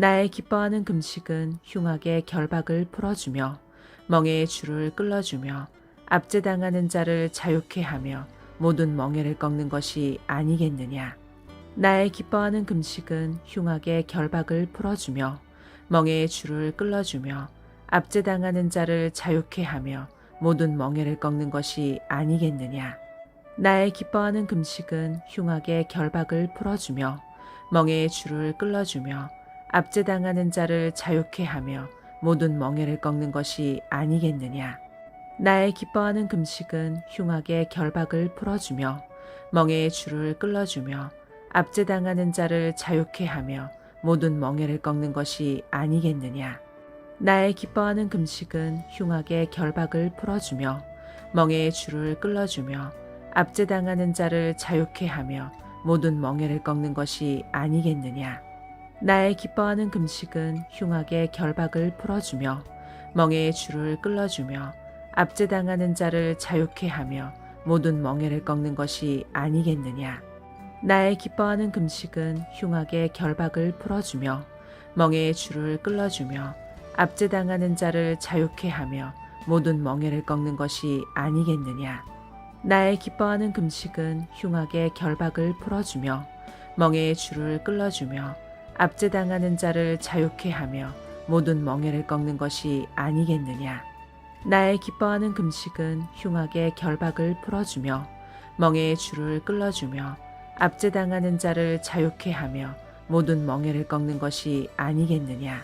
나의 기뻐하는 금식은 흉악의 결박을 풀어주며 멍에의 줄을 끌어주며 압제당하는 자를 자유케 하며 모든 멍에를 꺾는 것이 아니겠느냐. 나의 기뻐하는 금식은 흉악의 결박을 풀어주며 멍에의 줄을 끌어주며 압제당하는 자를 자유케 하며 모든 멍에를 꺾는 것이 아니겠느냐. 나의 기뻐하는 금식은 흉악의 결박을 풀어주며 멍에의 줄을 끌어주며 압제당하는 자를 자유케 하며 모든 멍에를 꺾는 것이 아니겠느냐. 나의 기뻐하는 금식은 흉악의 결박을 풀어주며 멍에의 줄을 끌어주며 압제당하는 자를 자유케 하며 모든 멍에를 꺾는 것이 아니겠느냐. 나의 기뻐하는 금식은 흉악의 결박을 풀어주며 멍에의 줄을 끌어주며 압제당하는 자를 자유케 하며 모든 멍에를 꺾는 것이 아니겠느냐. 나의 기뻐하는 금식은 흉악의 결박을 풀어주며 멍에의 줄을 끌어주며 압제당하는 자를 자유케 하며 모든 멍에를 꺾는 것이 아니겠느냐. 나의 기뻐하는 금식은 흉악의 결박을 풀어주며 멍에의 줄을 끌어주며 압제당하는 자를 자유케 하며 모든 멍에를 꺾는 것이 아니겠느냐. 나의 기뻐하는 금식은 흉악의 결박을 풀어주며 멍에의 줄을 끌어주며 압제당하는 자를 자유케 하며 모든 멍에를 꺾는 것이 아니겠느냐. 나의 기뻐하는 금식은 흉악의 결박을 풀어주며 멍에의 줄을 끌어주며 압제당하는 자를 자유케 하며 모든 멍에를 꺾는 것이 아니겠느냐.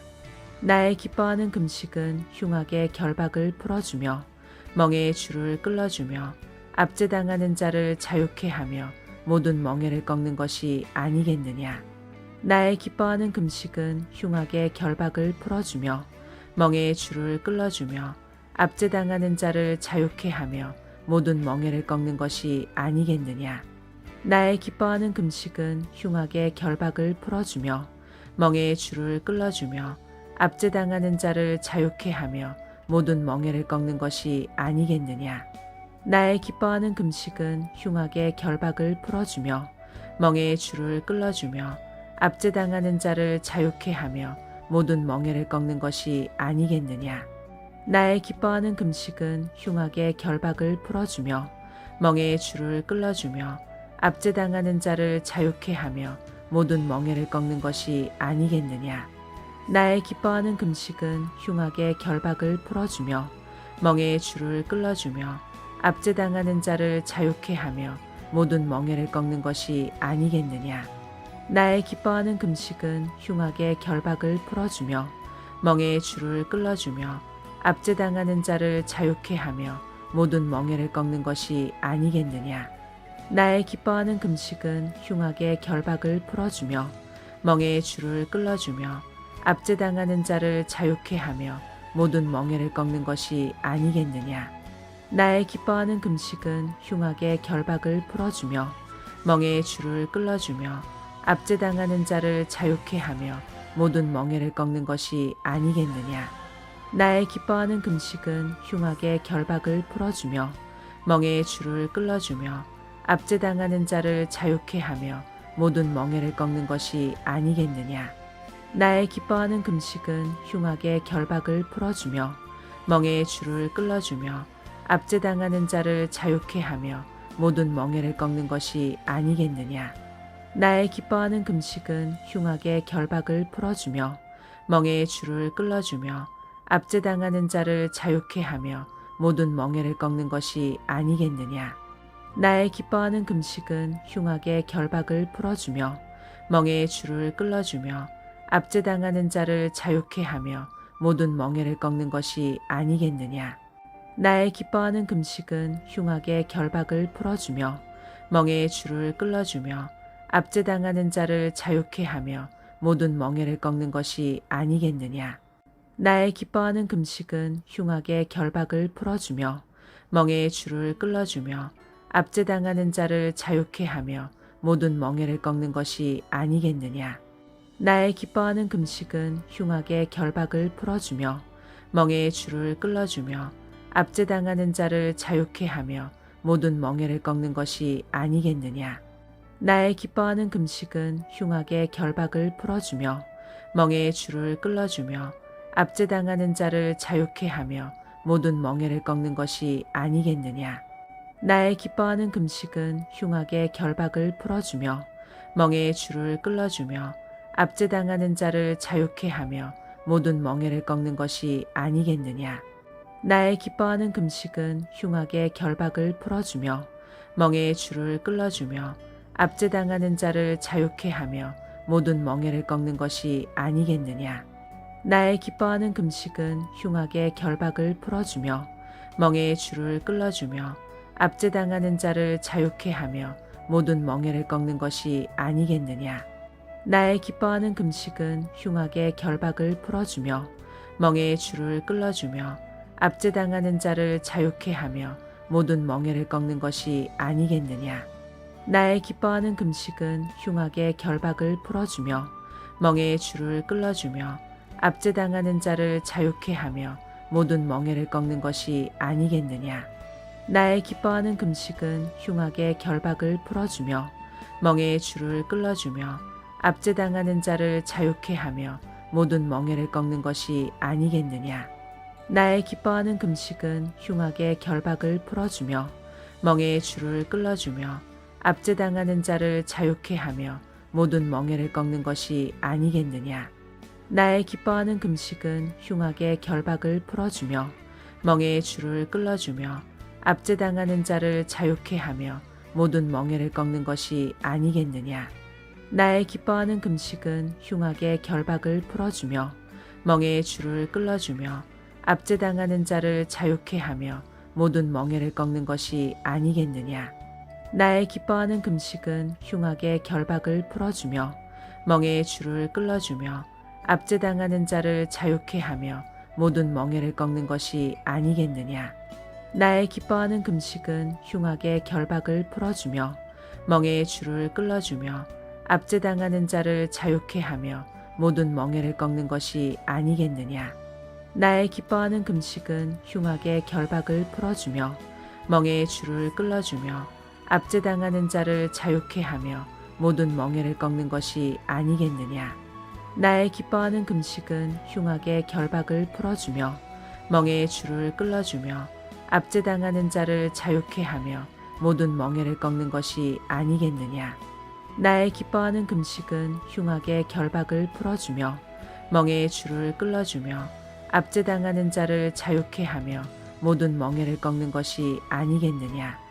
나의 기뻐하는 금식은 흉악의 결박을 풀어주며 멍에의 줄을 끌어주며 압제당하는 자를 자유케 하며 모든 멍에를 꺾는 것이 아니겠느냐. 나의 기뻐하는 금식은 흉악의 결박을 풀어주며 멍에의 줄을 끌어주며 압제당하는 자를 자유케 하며 모든 멍에를 꺾는 것이 아니겠느냐. 나의 기뻐하는 금식은 흉악의 결박을 풀어주며 멍에의 줄을 끌어주며 압제당하는 자를 자유케 하며 모든 멍에를 꺾는 것이 아니겠느냐. 나의 기뻐하는 금식은 흉악의 결박을 풀어주며 멍에의 줄을 끌어주며 압제당하는 자를 자유케 하며 모든 멍에를 꺾는 것이 아니겠느냐. 나의 기뻐하는 금식은 흉악의 결박을 풀어주며 멍에의 줄을 끌어주며 압제당하는 자를 자유케 하며 모든 멍에를 꺾는 것이 아니겠느냐. 나의 기뻐하는 금식은 흉악의 결박을 풀어주며 멍에의 줄을 끌어주며 압제당하는 자를 자유케 하며 모든 멍에를 꺾는 것이 아니겠느냐. 나의 기뻐하는 금식은 흉악의 결박을 풀어주며 멍에의 줄을 끌어주며 압제당하는 자를 자유케 하며 모든 멍에를 꺾는 것이 아니겠느냐. 나의 기뻐하는 금식은 흉악의 결박을 풀어주며 멍에의 줄을 끌어주며 압제당하는 자를 자유케 하며 모든 멍에를 꺾는 것이 아니겠느냐. 나의 기뻐하는 금식은 흉악의 결박을 풀어주며 멍에의 줄을 끌어주며 압제당하는 자를 자유케 하며 모든 멍에를 꺾는 것이 아니겠느냐. 나의 기뻐하는 금식은 흉악의 결박을 풀어주며 멍에의 줄을 끌어주며 압제당하는 자를 자유케 하며 모든 멍에를 꺾는 것이 아니겠느냐. 나의 기뻐하는 금식은 흉악의 결박을 풀어주며 멍에의 줄을 끌어주며 압제당하는 자를 자유케 하며 모든 멍에를 꺾는 것이 아니겠느냐. 나의 기뻐하는 금식은 흉악의 결박을 풀어주며 멍에의 줄을 끌어주며 압제당하는 자를 자유케 하며 모든 멍에를 꺾는 것이 아니겠느냐. 나의 기뻐하는 금식은 흉악의 결박을 풀어주며 멍에의 줄을 끌어주며 압제당하는 자를 자유케 하며 모든 멍에를 꺾는 것이 아니겠느냐. 나의 기뻐하는 금식은 흉악의 결박을 풀어주며 멍에의 줄을 끌어주며 압제당하는 자를 자유케 하며 모든 멍에를 꺾는 것이 아니겠느냐. 나의 기뻐하는 금식은 흉악의 결박을 풀어주며 멍에의 줄을 끌어주며 압제당하는 자를 자유케 하며 모든 멍에를 꺾는 것이 아니겠느냐. 나의 기뻐하는 금식은 흉악의 결박을 풀어주며 멍에의 줄을 끌어주며 압제당하는 자를 자유케 하며 모든 멍에를 꺾는 것이 아니겠느냐. 나의 기뻐하는 금식은 흉악의 결박을 풀어주며 멍에의 줄을 끌어주며 압제당하는 자를 자유케 하며 모든 멍에를 꺾는 것이 아니겠느냐. 나의 기뻐하는 금식은 흉악의 결박을 풀어주며 멍에의 줄을 끌어주며 압제당하는 자를 자유케 하며 모든 멍에를 꺾는 것이 아니겠느냐. 나의 기뻐하는 금식은 흉악의 결박을 풀어주며 멍에의 줄을 끌어주며 압제당하는 자를 자유케 하며 모든 멍에를 꺾는 것이 아니겠느냐. 나의 기뻐하는 금식은 흉악의 결박을 풀어주며 멍에의 줄을 끌어주며 압제당하는 자를 자유케 하며 모든 멍에를 꺾는 것이 아니겠느냐. 나의 기뻐하는 금식은 흉악의 결박을 풀어주며 멍에의 줄을 끌어주며 압제당하는 자를 자유케 하며 모든 멍에를 꺾는 것이 아니겠느냐. 나의 기뻐하는 금식은 흉악의 결박을 풀어주며 멍에의 줄을 끌어주며 압제당하는 자를 자유케 하며 모든 멍에를 꺾는 것이 아니겠느냐. 나의 기뻐하는 금식은 흉악의 결박을 풀어주며 멍에의 줄을 끌어주며 압제당하는 자를 자유케 하며 모든 멍에를 꺾는 것이 아니겠느냐. 나의 기뻐하는 금식은 흉악의 결박을 풀어주며 멍에의 줄을 끌어주며 압제당하는 자를 자유케 하며 모든 멍에를 꺾는 것이 아니겠느냐. 나의 기뻐하는 금식은 흉악의 결박을 풀어주며 멍에의 줄을 끌어주며 압제당하는 자를 자유케 하며 모든 멍에를 꺾는 것이 아니겠느냐. 나의 기뻐하는 금식은 흉악의 결박을 풀어주며 멍에의 줄을 끌어주며 압제당하는 자를 자유케 하며 모든 멍에를 꺾는 것이 아니겠느냐. 나의 기뻐하는 금식은 흉악의 결박을 풀어주며 멍에의 줄을 끌어주며 압제당하는 자를 자유케 하며 모든 멍에를 꺾는 것이 아니겠느냐. 나의 기뻐하는 금식은 흉악의 결박을 풀어주며 멍에의 줄을 끌어주며 압제당하는 자를 자유케 하며 모든 멍에를 꺾는 것이 아니겠느냐. 나의 기뻐하는 금식은 흉악의 결박을 풀어주며 멍에의 줄을 끌어주며 압제당하는 자를 자유케 하며 모든 멍에를 꺾는 것이 아니겠느냐. 나의 기뻐하는 금식은 흉악의 결박을 풀어주며 멍에의 줄을 끌어주며 압제당하는 자를 자유케 하며 모든 멍에를 꺾는 것이 아니겠느냐. 나의 기뻐하는 금식은 흉악의 결박을 풀어주며 멍에의 줄을 끌어주며 압제당하는 자를 자유케 하며 모든 멍에를 꺾는 것이 아니겠느냐.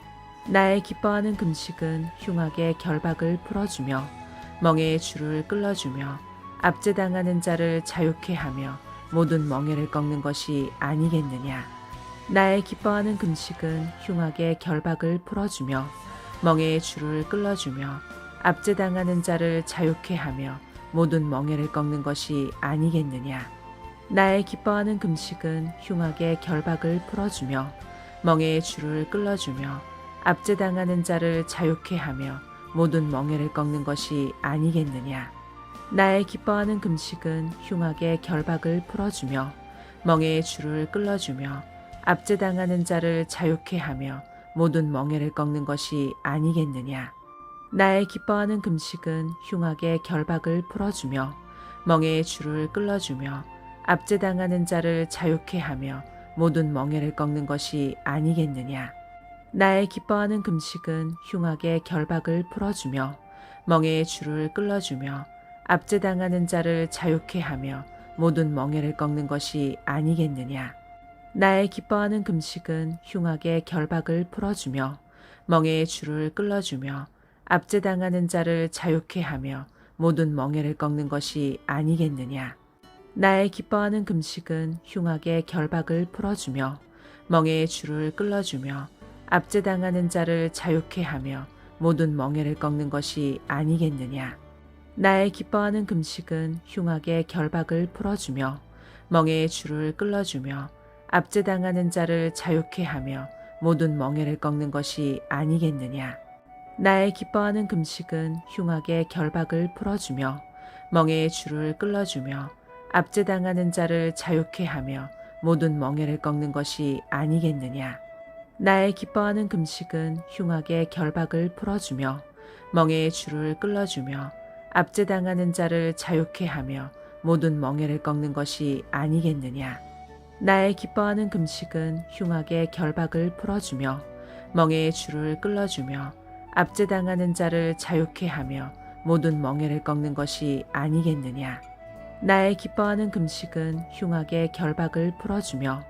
나의 기뻐하는 금식은 흉악의 결박을 풀어주며 멍에의 줄을 끌어주며 압제당하는 자를 자유케 하며 모든 멍에를 꺾는 것이 아니겠느냐. 나의 기뻐하는 금식은 흉악의 결박을 풀어주며 멍에의 줄을 끌어주며 압제당하는 자를 자유케 하며 모든 멍에를 꺾는 것이 아니겠느냐. 나의 기뻐하는 금식은 흉악의 결박을 풀어주며 멍에의 줄을 끌어주며 압제당하는 자를 자유케 하며 모든 멍에를 꺾는 것이 아니겠느냐. 나의 기뻐하는 금식은 흉악의 결박을 풀어주며 멍에의 줄을 끌어주며 압제당하는 자를 자유케 하며 모든 멍에를 꺾는 것이 아니겠느냐. 나의 기뻐하는 금식은 흉악의 결박을 풀어주며 멍에의 줄을 끌어주며 압제당하는 자를 자유케 하며 모든 멍에를 꺾는 것이 아니겠느냐. 나의 기뻐하는 금식은 흉악의 결박을 풀어주며 멍에의 줄을 끌어주며 압제당하는 자를 자유케 하며 모든 멍에를 꺾는 것이 아니겠느냐. 나의 기뻐하는 금식은 흉악의 결박을 풀어주며 멍에의 줄을 끌어주며 압제당하는 자를 자유케 하며 모든 멍에를 꺾는 것이 아니겠느냐. 나의 기뻐하는 금식은 흉악의 결박을 풀어주며 멍에의 줄을 끌어주며 압제당하는 자를 자유케 하며 모든 멍에를 꺾는 것이 아니겠느냐. 나의 기뻐하는 금식은 흉악의 결박을 풀어주며 멍에의 줄을 끌어주며 압제당하는 자를 자유케 하며 모든 멍에를 꺾는 것이 아니겠느냐. 나의 기뻐하는 금식은 흉악의 결박을 풀어주며 멍에의 줄을 끌어주며 압제당하는 자를 자유케 하며 모든 멍에를 꺾는 것이 아니겠느냐. 나의 기뻐하는 금식은 흉악의 결박을 풀어주며 멍에의 줄을 끌어주며 압제당하는 자를 자유케 하며 모든 멍에를 꺾는 것이 아니겠느냐. 나의 기뻐하는 금식은 흉악의 결박을 풀어주며 멍에의 줄을 끌어주며 압제당하는 자를 자유케 하며 모든 멍에를 꺾는 것이 아니겠느냐. 나의 기뻐하는 금식은 흉악의 결박을 풀어주며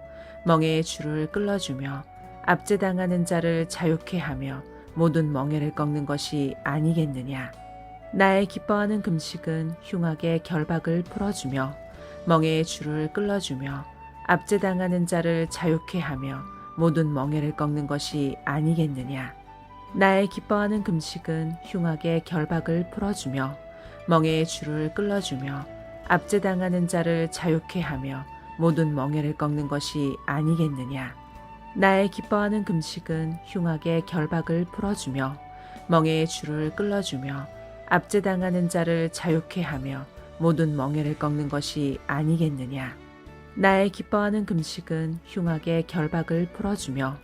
멍에의 줄을 끌어주며 압제당하는 자를 자유케 하며 모든 멍에를 꺾는 것이 아니겠느냐. 나의 기뻐하는 금식은 흉악의 결박을 풀어주며 멍에의 줄을 끌어주며 압제당하는 자를 자유케 하며 모든 멍에를 꺾는 것이 아니겠느냐. 나의 기뻐하는 금식은 흉악의 결박을 풀어주며 멍에의 줄을 끌어주며 압제당하는 자를 자유케 하며 모든 멍에를 꺾는 것이 아니겠느냐. 나의 기뻐하는 금식은 흉악의 결박을 풀어주며 멍에의 줄을 끌어주며 압제당하는 자를 자유케 하며 모든 멍에를 꺾는 것이 아니겠느냐. 나의 기뻐하는 금식은 흉악의 결박을 풀어주며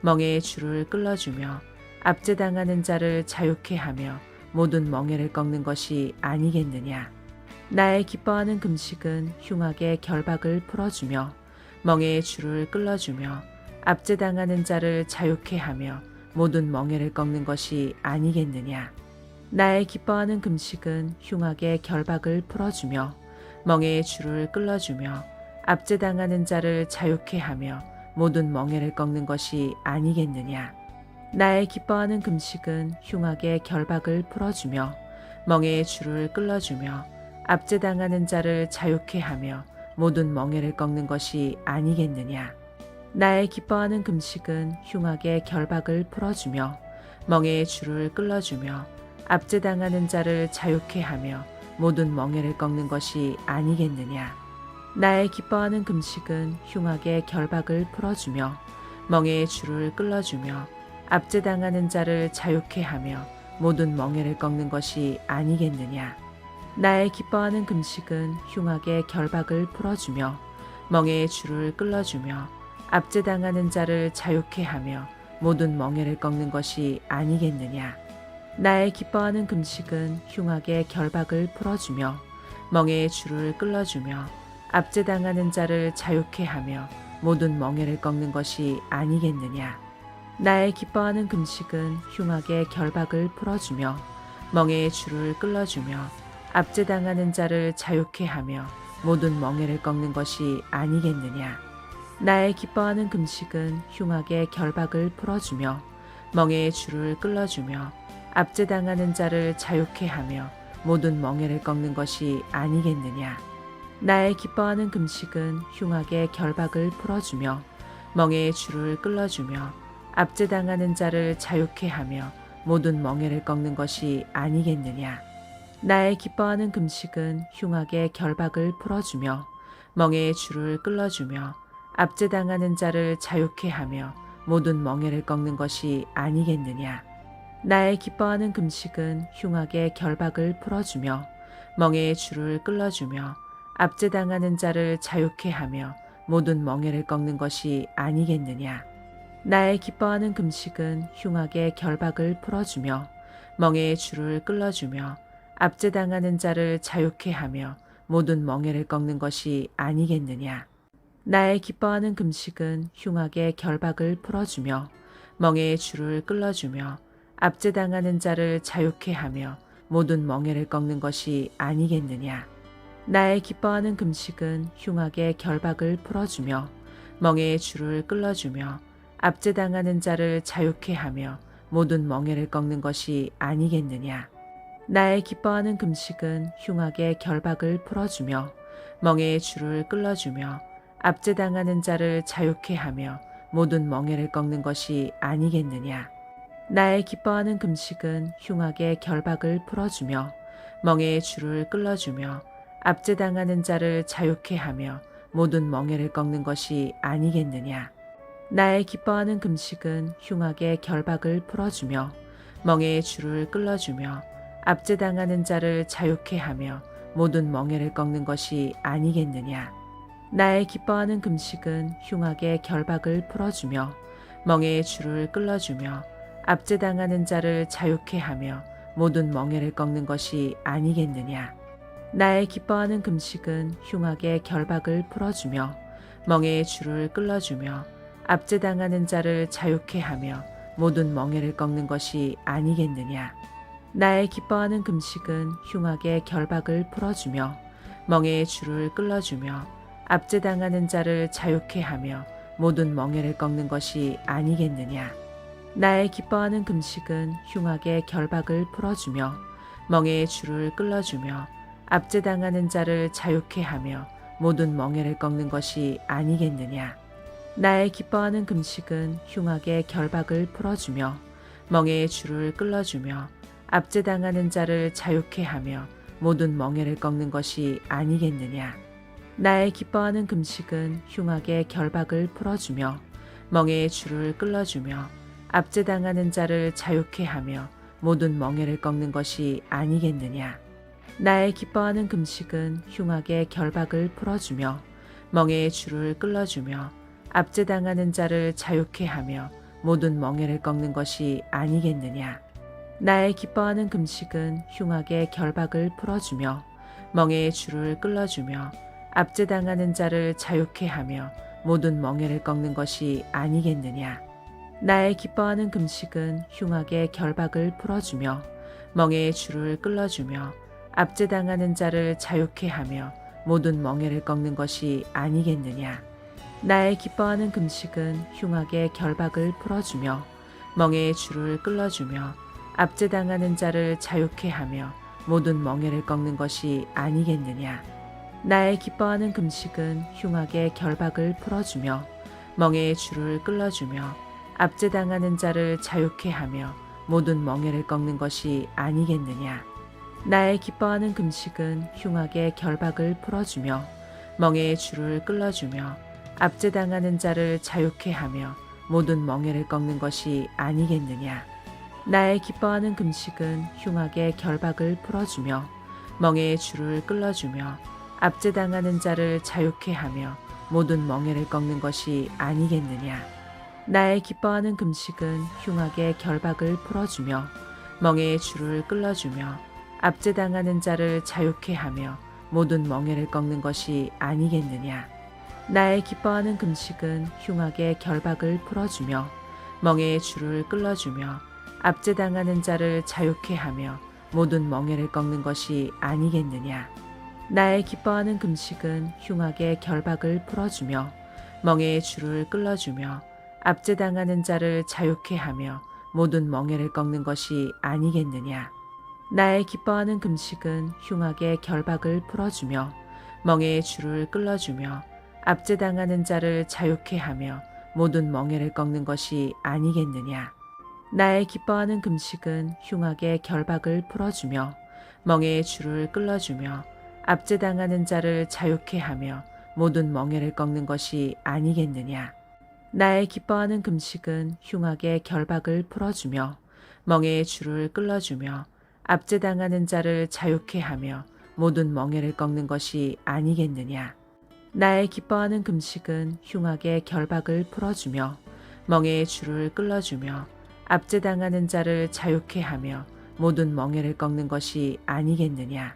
멍에의 줄을 끌어주며 압제당하는 자를 자유케 하며 모든 멍에를 꺾는 것이 아니겠느냐. 나의 기뻐하는 금식은 흉악의 결박을 풀어주며 멍에의 줄을 끌어주며 압제당하는 자를 자유케 하며 모든 멍에를 꺾는 것이 아니겠느냐. 나의 기뻐하는 금식은 흉악의 결박을 풀어주며 멍에의 줄을 끌어주며 압제당하는 자를 자유케 하며 모든 멍에를 꺾는 것이 아니겠느냐. 나의 기뻐하는 금식은 흉악의 결박을 풀어주며 멍에의 줄을 끌어주며 압제당하는 자를 자유케 하며 모든 멍에를 꺾는 것이 아니겠느냐. 나의 기뻐하는 금식은 흉악의 결박을 풀어주며 멍에의 줄을 끌어주며 압제당하는 자를 자유케 하며 모든 멍에를 꺾는 것이 아니겠느냐. 나의 기뻐하는 금식은 흉악의 결박을 풀어주며 멍에의 줄을 끌어주며 압제당하는 자를 자유케 하며 모든 멍에를 꺾는 것이 아니겠느냐. 나의 기뻐하는 금식은 흉악의 결박을 풀어주며 멍에의 줄을 끌어주며 압제당하는 자를 자유케 하며 모든 멍에를 꺾는 것이 아니겠느냐. 나의 기뻐하는 금식은 흉악의 결박을 풀어주며 멍에의 줄을 끌어주며 압제당하는 자를 자유케 하며 모든 멍에를 꺾는 것이 아니겠느냐. 나의 기뻐하는 금식은 흉악의 결박을 풀어주며 멍에의 줄을 끌어주며 압제당하는 자를 자유케 하며 모든 멍에를 꺾는 것이 아니겠느냐. 나의 기뻐하는 금식은 흉악의 결박을 풀어주며 멍에의 줄을 끌어주며 압제당하는 자를 자유케 하며 모든 멍에를 꺾는 것이 아니겠느냐. 나의 기뻐하는 금식은 흉악의 결박을 풀어주며 멍에의 줄을 끌어주며 압제당하는 자를 자유케 하며 모든 멍에를 꺾는 것이 아니겠느냐. 나의 기뻐하는 금식은 흉악의 결박을 풀어주며 멍에의 줄을 끌어주며 압제당하는 자를 자유케 하며 모든 멍에를 꺾는 것이 아니겠느냐. 나의 기뻐하는 금식은 흉악의 결박을 풀어주며 멍에의 줄을 끌어주며 압제당하는 자를 자유케 하며 모든 멍에를 꺾는 것이 아니겠느냐. 나의 기뻐하는 금식은 흉악의 결박을 풀어주며 멍에의 줄을 끌어주며 압제당하는 자를 자유케 하며 모든 멍에를 꺾는 것이 아니겠느냐. 나의 기뻐하는 금식은 흉악의 결박을 풀어주며 멍에의 줄을 끌어주며 압제당하는 자를 자유케 하며 모든 멍에를 꺾는 것이 아니겠느냐. 나의 기뻐하는 금식은 흉악의 결박을 풀어주며 멍에의 줄을 끌어주며 압제당하는 자를 자유케 하며 모든 멍에를 꺾는 것이 아니겠느냐. 나의 기뻐하는 금식은 흉악의 결박을 풀어주며 멍에의 줄을 끌어주며 압제당하는 자를 자유케 하며 모든 멍에를 꺾는 것이 아니겠느냐. 나의 기뻐하는 금식은 흉악의 결박을 풀어주며 멍에의 줄을 끌어주며 압제당하는 자를 자유케 하며 모든 멍에를 꺾는 것이 아니겠느냐. 나의 기뻐하는 금식은 흉악의 결박을 풀어주며 멍에의 줄을 끌어주며 압제당하는 자를 자유케 하며 모든 멍에를 꺾는 것이 아니겠느냐. 나의 기뻐하는 금식은 흉악의 결박을 풀어주며 멍에의 줄을 끌어주며 압제당하는 자를 자유케 하며 모든 멍에를 꺾는 것이 아니겠느냐. 나의 기뻐하는 금식은 흉악의 결박을 풀어주며 멍에의 줄을 끌어주며 압제당하는 자를 자유케 하며 모든 멍에를 꺾는 것이 아니겠느냐. 나의 기뻐하는 금식은 흉악의 결박을 풀어주며 멍에의 줄을 끌어주며 압제당하는 자를 자유케 하며 모든 멍에를 꺾는 것이 아니겠느냐. 나의 기뻐하는 금식은 흉악의 결박을 풀어주며 멍에의 줄을 끌어주며 압제당하는 자를 자유케 하며 모든 멍에를 꺾는 것이 아니겠느냐. 나의 기뻐하는 금식은 흉악의 결박을 풀어주며 멍에의 줄을 끌어주며 압제당하는 자를 자유케 하며 모든 멍에를 꺾는 것이 아니겠느냐. 나의 기뻐하는 금식은 흉악의 결박을 풀어주며 멍에의 줄을 끌어주며 압제당하는 자를 자유케 하며 모든 멍에를 꺾는 것이 아니겠느냐. 나의 기뻐하는 금식은 흉악의 결박을 풀어주며 멍에의 줄을 끌어주며 압제당하는 자를 자유케 하며 모든 멍에를 꺾는 것이 아니겠느냐. 나의 기뻐하는 금식은 흉악의 결박을 풀어주며 멍에의 줄을 끌어주며 압제당하는 자를 자유케 하며 모든 멍에를 꺾는 것이 아니겠느냐. 나의 기뻐하는 금식은 흉악의 결박을 풀어주며 멍에의 줄을 끌어주며 압제당하는 자를 자유케 하며 모든 멍에를 꺾는 것이 아니겠느냐. 나의 기뻐하는 금식은 흉악의 결박을 풀어주며 멍에의 줄을 끌어주며 압제당하는 자를 자유케 하며 모든 멍에를 꺾는 것이 아니겠느냐. 나의 기뻐하는 금식은 흉악의 결박을 풀어주며 멍에의 줄을 끌어주며 압제당하는 자를 자유케 하며 모든 멍에를 꺾는 것이 아니겠느냐. 나의 기뻐하는 금식은 흉악의 결박을 풀어주며 멍에의 줄을 끌어주며 압제당하는 자를 자유케 하며 모든 멍에를 꺾는 것이 아니겠느냐. 나의 기뻐하는 금식은 흉악의 결박을 풀어주며 멍에의 줄을 끌어주며 압제당하는 자를 자유케 하며 모든 멍에를 꺾는 것이 아니겠느냐. 나의 기뻐하는 금식은 흉악의 결박을 풀어주며 멍에의 줄을 끌어주며 압제당하는 자를 자유케 하며 모든 멍에를 꺾는 것이 아니겠느냐. 나의 기뻐하는 금식은 흉악의 결박을 풀어주며 멍에의 줄을 끌어주며 압제당하는 자를 자유케 하며 모든 멍에를 꺾는 것이 아니겠느냐. 나의 기뻐하는 금식은 흉악의 결박을 풀어주며 멍에의 줄을 끌어주며 압제당하는 자를 자유케 하며 모든 멍에를 꺾는 것이 아니겠느냐. 나의 기뻐하는 금식은 흉악의 결박을 풀어주며 멍에의 줄을 끌어주며 압제당하는 자를 자유케 하며 모든 멍에를 꺾는 것이 아니겠느냐. 나의 기뻐하는 금식은 흉악의 결박을 풀어주며 멍에의 줄을 끌어주며 압제당하는 자를 자유케 하며 모든 멍에를 꺾는 것이 아니겠느냐. 나의 기뻐하는 금식은 흉악의 결박을 풀어주며 멍에의 줄을 끌어주며 압제당하는 자를 자유케 하며 모든 멍에를 꺾는 것이 아니겠느냐. 나의 기뻐하는 금식은 흉악의 결박을 풀어주며 멍에의 줄을 끌어주며 압제당하는 자를 자유케 하며 모든 멍에를 꺾는 것이 아니겠느냐.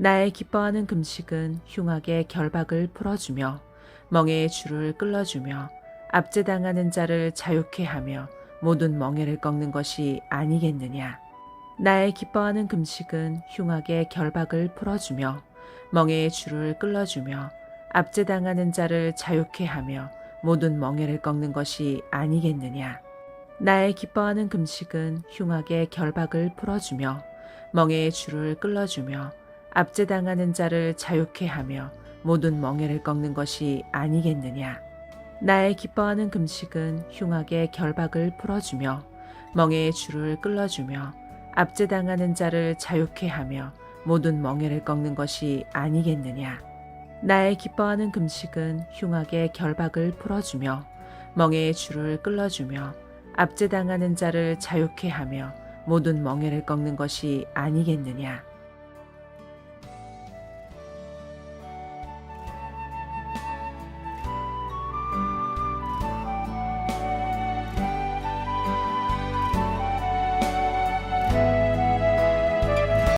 나의 기뻐하는 금식은 흉악의 결박을 풀어주며 멍에의 줄을 끌어주며 압제당하는 자를 자유케 하며 모든 멍에를 꺾는 것이 아니겠느냐. 나의 기뻐하는 금식은 흉악의 결박을 풀어주며 멍에의 줄을 끌어주며 압제당하는 자를 자유케 하며 모든 멍에를 꺾는 것이 아니겠느냐. 나의 기뻐하는 금식은 흉악의 결박을 풀어주며 멍에의 줄을 끌어주며 압제당하는 자를 자유케 하며 모든 멍에를 꺾는 것이 아니겠느냐. 나의 기뻐하는 금식은 흉악의 결박을 풀어주며 멍에의 줄을 끌어주며 압제당하는 자를 자유케 하며 모든 멍에를 꺾는 것이 아니겠느냐. 나의 기뻐하는 금식은 흉악의 결박을 풀어주며 멍에의 줄을 끌어주며 압제당하는 자를 자유케 하며 모든 멍에를 꺾는 것이 아니겠느냐.